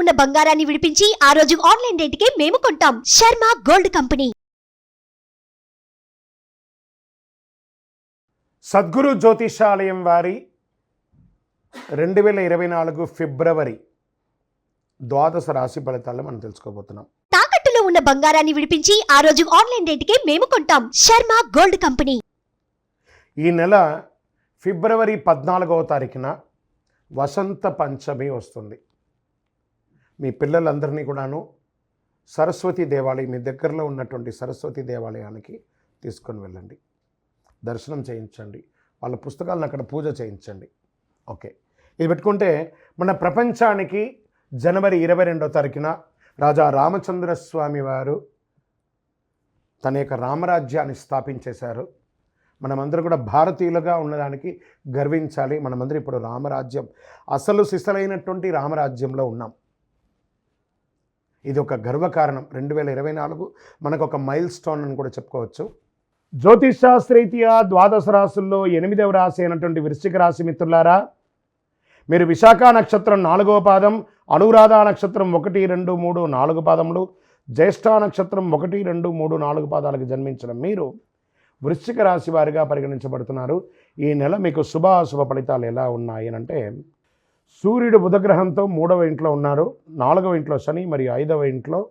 ఉన్న బంగారాన్ని విడిపించి ఆ రోజు ఆన్లైన్ రేటుకే మేము కొంటాం. Sharma gold company. సద్గురు జ్యోతిషాలయం వారి రెండు వేల ఇరవై నాలుగు ఫిబ్రవరి ద్వాదశ రాశి ఫలితాలు మనం తెలుసుకోబోతున్నాం. తాకట్టులో ఉన్న బంగారాన్ని విడిపించి ఆ రోజు ఆన్లైన్ రేటుకే మేము కొంటాం. Sharma gold company. ఈ నెల ఫిబ్రవరి పద్నాలుగవ తారీఖున వసంత పంచమి వస్తుంది. మీ పిల్లలందరినీ కూడాను సరస్వతి దేవాలయం మీ దగ్గరలో ఉన్నటువంటి సరస్వతి దేవాలయానికి తీసుకొని వెళ్ళండి. దర్శనం చేయించండి. వాళ్ళ పుస్తకాలను అక్కడ పూజ చేయించండి. ఓకే. ఇది పెట్టుకుంటే మన ప్రపంచానికి జనవరి ఇరవై రెండో తారీఖున రాజా రామచంద్ర స్వామి వారు తన యొక్క రామరాజ్యాన్ని స్థాపించేశారు. మనమందరం కూడా భారతీయులుగా ఉన్నదానికి గర్వించాలి. మనమందరం ఇప్పుడు రామరాజ్యం అసలు సిసలైనటువంటి రామరాజ్యంలో ఉన్నాం. ఇది ఒక గర్వకారణం. రెండు వేల ఇరవై నాలుగు మనకు ఒక మైల్ స్టోన్ అని కూడా చెప్పుకోవచ్చు. జ్యోతిష్ ద్వాదశ రాశుల్లో ఎనిమిదవ రాశి అయినటువంటి వృశ్చిక రాశి మిత్రులారా మీరు విశాఖ నక్షత్రం నాలుగవ పాదం అనురాధ నక్షత్రం ఒకటి రెండు మూడు నాలుగు పాదములు జ్యేష్ఠ నక్షత్రం ఒకటి రెండు మూడు నాలుగు పాదాలకు జన్మించిన మీరు వృశ్చిక రాశి వారిగా పరిగణించబడుతున్నారు. ఈ నెల మీకు శుభాశుభ ఫలితాలు ఎలా ఉన్నాయి అంటే సూర్యుడు బుధగ్రహంతో మూడవ ఇంట్లో ఉన్నారు. నాలుగవ ఇంట్లో శని మరియు ఐదవ ఇంట్లో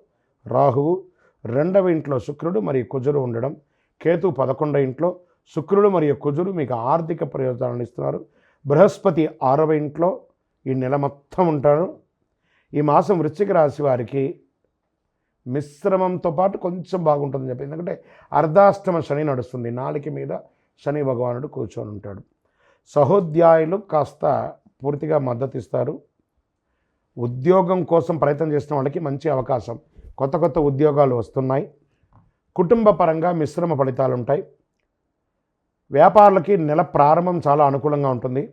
రాహువు. రెండవ ఇంట్లో శుక్రుడు మరియు కుజుడు ఉండడం. కేతు పదకొండవ ఇంట్లో శుక్రుడు మరియు కుజుడు మీకు ఆర్థిక ప్రయోజనాలను ఇస్తున్నారు. బృహస్పతి ఆరవ ఇంట్లో ఈ నెల మొత్తం ఉంటారు. ఈ మాసం వృశ్చిక రాశి వారికి మిశ్రమంతో పాటు కొంచెం బాగుంటుందని చెప్పి ఎందుకంటే అర్ధాష్టమ శని నడుస్తుంది. నాలుక మీద శని భగవానుడు కూర్చొని ఉంటాడు. సహోద్యాయులు కాస్త పూర్తిగా మద్దతు ఇస్తారు ఉద్యోగం కోసం ప్రయత్నం చేసిన వాళ్ళకి మంచి అవకాశం. కొత్త కొత్త ఉద్యోగాలు వస్తున్నాయి. కుటుంబ పరంగా మిశ్రమ ఫలితాలు ఉంటాయి. వ్యాపారులకి నెల ప్రారంభం చాలా అనుకూలంగా ఉంటుంది.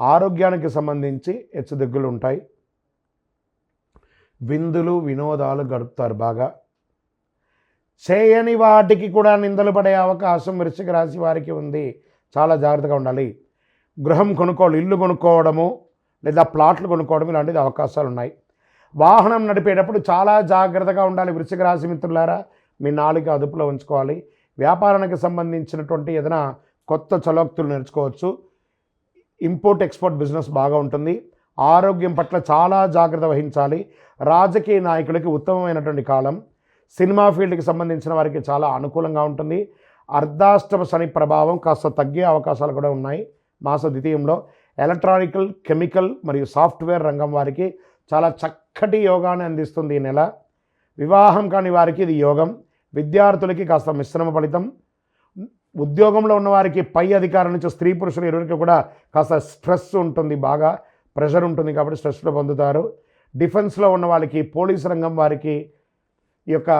ఆరోగ్యానికి సంబంధించి హెచ్చుదిగ్గులు ఉంటాయి. విందులు వినోదాలు గడుపుతారు బాగా. చేయని వాటికి కూడా నిందలు పడే అవకాశం వృశ్చిక రాశి వారికి ఉంది. చాలా జాగ్రత్తగా ఉండాలి. గృహం కొనుక్కోవడం ఇల్లు కొనుక్కోవడము లేదా ప్లాట్లు కొనుక్కోవడం ఇలాంటిది అవకాశాలు ఉన్నాయి వాహనం నడిపేటప్పుడు చాలా జాగ్రత్తగా ఉండాలి వృశ్చిక రాశి మిత్రులారా. మీ నాలుక అదుపులో ఉంచుకోవాలి. వ్యాపారానికి సంబంధించినటువంటి ఏదైనా కొత్త చలోక్తులు నేర్చుకోవచ్చు. ఇంపోర్ట్ ఎక్స్పోర్ట్ బిజినెస్ బాగా ఉంటుంది. ఆరోగ్యం పట్ల చాలా జాగ్రత్త వహించాలి. రాజకీయ నాయకులకి ఉత్తమమైనటువంటి కాలం. సినిమా ఫీల్డ్కి సంబంధించిన వారికి చాలా అనుకూలంగా ఉంటుంది. అర్ధాష్టమ శని ప్రభావం కాస్త తగ్గే అవకాశాలు కూడా ఉన్నాయి. మాస ద్వితీయంలో ఎలక్ట్రానికల్ కెమికల్ మరియు సాఫ్ట్వేర్ రంగం వారికి చాలా చక్కటి యోగాన్ని అందిస్తుంది ఈ నెల. వివాహం కాని వారికి ఇది యోగం. విద్యార్థులకి కాస్త మిశ్రమ ఫలితం. ఉద్యోగంలో ఉన్నవారికి పై అధికారం నుంచి స్త్రీ పురుషులు ఇరువురికి కూడా కాస్త స్ట్రెస్ ఉంటుంది బాగా. ప్రెషర్ ఉంటుంది కాబట్టి స్ట్రెస్లో పొందుతారు. డిఫెన్స్లో ఉన్న వాళ్ళకి పోలీస్ రంగం వారికి ఈ యొక్క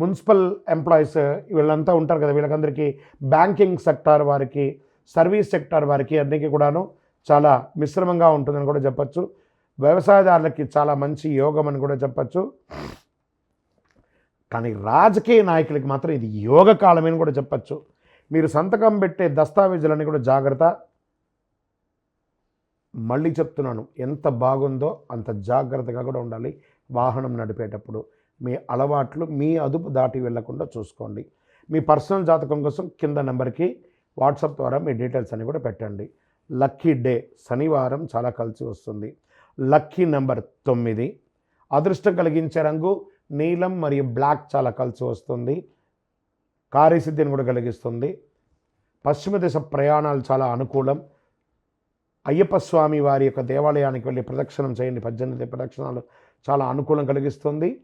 మున్సిపల్ ఎంప్లాయీస్ వీళ్ళంతా ఉంటారు కదా వీళ్ళకందరికీ బ్యాంకింగ్ సెక్టార్ వారికి సర్వీస్ సెక్టార్ వారికి అన్నికి కూడాను చాలా మిశ్రమంగా ఉంటుందని కూడా చెప్పచ్చు. వ్యవసాయదారులకి చాలా మంచి యోగం అని కూడా చెప్పచ్చు. కానీ రాజకీయ నాయకులకి మాత్రం ఇది యోగ కాలమని కూడా చెప్పచ్చు. మీరు సంతకం పెట్టే దస్తావేజులన్నీ కూడా జాగ్రత్త. మళ్ళీ చెప్తున్నాను ఎంత బాగుందో అంత జాగ్రత్తగా కూడా ఉండాలి. వాహనం నడిపేటప్పుడు మీ అలవాట్లు మీ అదుపు దాటి వెళ్ళకుండా చూసుకోండి. మీ పర్సనల్ జాతకం కోసం కింద నెంబర్కి వాట్సాప్ ద్వారా మీ డీటెయిల్స్ అన్ని కూడా పెట్టండి. లక్కీ డే శనివారం చాలా కలిసి వస్తుంది. లక్కీ నెంబర్ తొమ్మిది. అదృష్టం కలిగించే రంగు నీలం మరియు బ్లాక్ చాలా కలిసి వస్తుంది. కార్యసిద్ధిని కూడా కలిగిస్తుంది. పశ్చిమ దిశ ప్రయాణాలు చాలా అనుకూలం. అయ్యప్ప స్వామి వారి యొక్క దేవాలయానికి వెళ్ళి ప్రదక్షిణం చేయండి. పద్దెనిమిది ప్రదక్షిణాలు చాలా అనుకూలం కలిగిస్తుంది.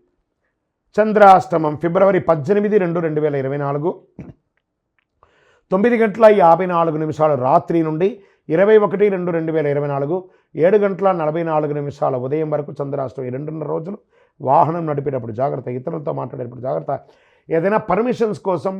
చంద్రాష్టమం ఫిబ్రవరి పద్దెనిమిది రెండు రెండు వేల ఇరవై నాలుగు. తొమ్మిది గంటల యాభై నాలుగు నిమిషాలు రాత్రి నుండి ఇరవై ఒకటి రెండు రెండు వేల ఇరవై నాలుగు ఏడు గంటల నలభై నాలుగు నిమిషాల ఉదయం వరకు చంద్రాష్టమం ఈ రెండున్నర రోజులు వాహనం నడిపేటప్పుడు జాగ్రత్త ఇతరులతో మాట్లాడేటప్పుడు జాగ్రత్త. ఏదైనా పర్మిషన్స్ కోసం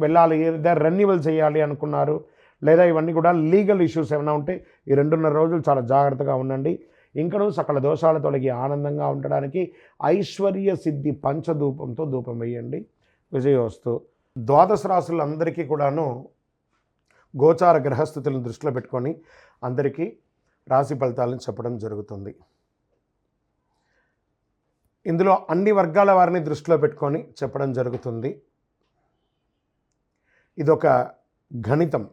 వెళ్ళాలి ఏదైనా రెన్యువల్ చేయాలి అనుకున్నారు లేదా ఇవన్నీ కూడా లీగల్ ఇష్యూస్ ఏమైనా ఉంటే ఈ రెండున్నర రోజులు చాలా జాగ్రత్తగా ఉండండి. ఇంకను సకల దోషాల తొలగి ఆనందంగా ఉండడానికి ఐశ్వర్య సిద్ధి పంచధూపంతో ధూపం వేయండి. విజయోస్తు. ద్వాదశ రాశులందరికీ కూడాను గోచార గ్రహస్థితులను దృష్టిలో పెట్టుకొని అందరికీ రాశి ఫలితాలను చెప్పడం జరుగుతుంది. ఇందులో అన్ని వర్గాల వారిని దృష్టిలో పెట్టుకొని చెప్పడం జరుగుతుంది. ఇదొక గణితం.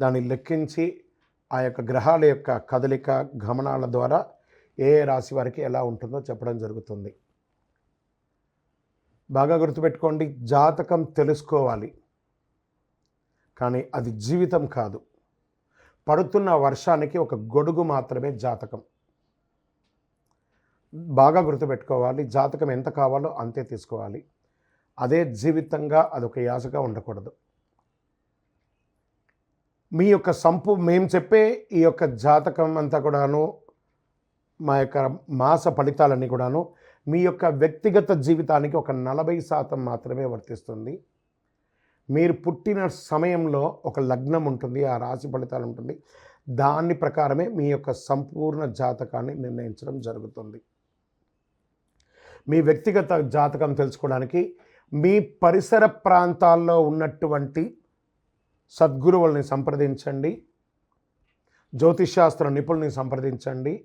దాన్ని లెక్కించి ఆ యొక్క గ్రహాల యొక్క కదలిక గమనాల ద్వారా ఏ ఏ రాశి వారికి ఎలా ఉంటుందో చెప్పడం జరుగుతుంది. బాగా గుర్తుపెట్టుకోండి జాతకం తెలుసుకోవాలి. కానీ అది జీవితం కాదు. పడుతున్న వర్షానికి ఒక గొడుగు మాత్రమే జాతకం. బాగా గుర్తుపెట్టుకోవాలి జాతకం ఎంత కావాలో అంతే తీసుకోవాలి. అదే జీవితంగా అదొక యాసగా ఉండకూడదు. మీ యొక్క సంపు మేము చెప్పే ఈ యొక్క జాతకం అంతా కూడాను మా యొక్క మాస ఫలితాలన్నీ కూడాను మీ యొక్క వ్యక్తిగత జీవితానికి ఒక నలభై శాతం మాత్రమే వర్తిస్తుంది. మీరు పుట్టిన సమయంలో ఒక లగ్నం ఉంటుంది ఆ రాశి ఫలితాలు ఉంటుంది. దాని ప్రకారమే మీ యొక్క సంపూర్ణ జాతకాన్ని నిర్ణయించడం జరుగుతుంది. మీ వ్యక్తిగత జాతకం తెలుసుకోవడానికి మీ పరిసర ప్రాంతాల్లో ఉన్నటువంటి సద్గురువుల్ని సంప్రదించండి. జ్యోతిష్శాస్త్ర నిపుణుల్ని సంప్రదించండి.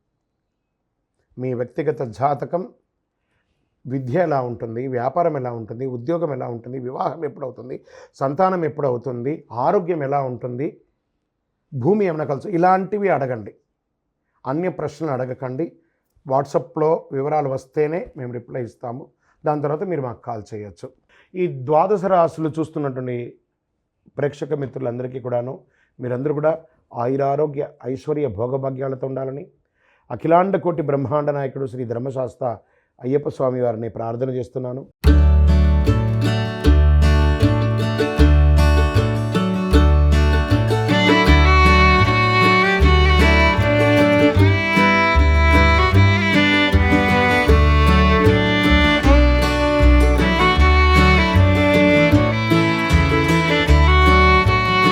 మీ వ్యక్తిగత జాతకం విద్య ఎలా ఉంటుంది వ్యాపారం ఎలా ఉంటుంది ఉద్యోగం ఎలా ఉంటుంది వివాహం ఎప్పుడవుతుంది సంతానం ఎప్పుడవుతుంది ఆరోగ్యం ఎలా ఉంటుంది భూమి ఏమైనా కలుసు ఇలాంటివి అడగండి. అన్య ప్రశ్నలు అడగకండి. వాట్సాప్లో వివరాలు వస్తేనే మేము రిప్లై ఇస్తాము. దాని తర్వాత మీరు మాకు కాల్ చేయొచ్చు. ఈ ద్వాదశ రాశులు చూస్తున్నటువంటి ప్రేక్షక మిత్రులందరికీ కూడాను మీరందరూ కూడా ఆయురారోగ్య ఐశ్వర్య భోగభాగ్యాలతో ఉండాలని అఖిలాండ కోటి బ్రహ్మాండ నాయకుడు శ్రీ ధర్మశాస్త్ర అయ్యప్ప స్వామి వారిని ప్రార్థన చేస్తున్నాను.